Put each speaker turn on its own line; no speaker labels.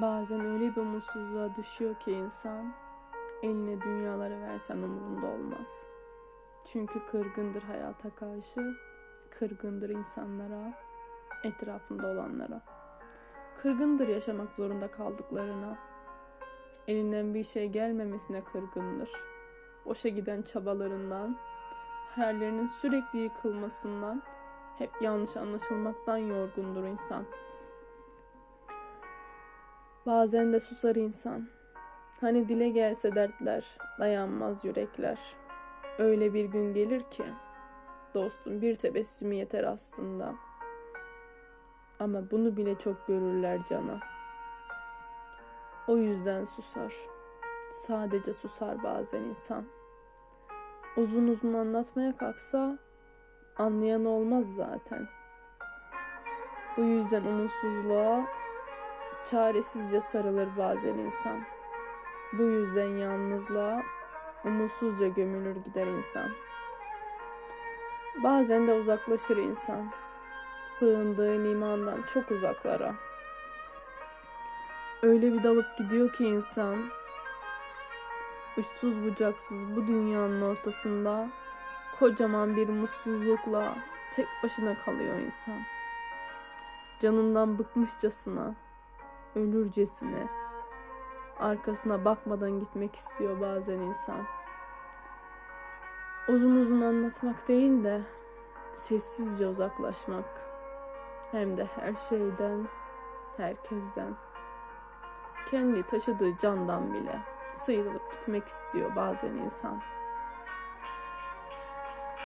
Bazen öyle bir umutsuzluğa düşüyor ki insan eline dünyaları versen umurunda olmaz. Çünkü kırgındır hayata karşı, kırgındır insanlara, etrafında olanlara. Kırgındır yaşamak zorunda kaldıklarına. Elinden bir şey gelmemesine kırgındır. Boşa giden çabalarından, hayallerinin sürekli yıkılmasından, hep yanlış anlaşılmaktan yorgundur insan. Bazen de susar insan. Hani dile gelse dertler, dayanmaz yürekler. Öyle bir gün gelir ki, dostum bir tebessümü yeter aslında. Ama bunu bile çok görürler cana. O yüzden susar. Sadece susar bazen insan. Uzun uzun anlatmaya kalksa anlayan olmaz zaten. Bu yüzden umutsuzluğa çaresizce sarılır bazen insan. Bu yüzden yalnızlığa umutsuzca gömülür gider insan. Bazen de uzaklaşır insan. Sığındığı limandan çok uzaklara. Öyle bir dalıp gidiyor ki insan. Uçsuz bucaksız bu dünyanın ortasında kocaman bir mutsuzlukla tek başına kalıyor insan. Canından bıkmışçasına, ölürcesine, arkasına bakmadan gitmek istiyor bazen insan. Uzun uzun anlatmak değil de sessizce uzaklaşmak. Hem de her şeyden, herkesten. Kendi taşıdığı candan bile sıyrılıp gitmek istiyor bazen insan.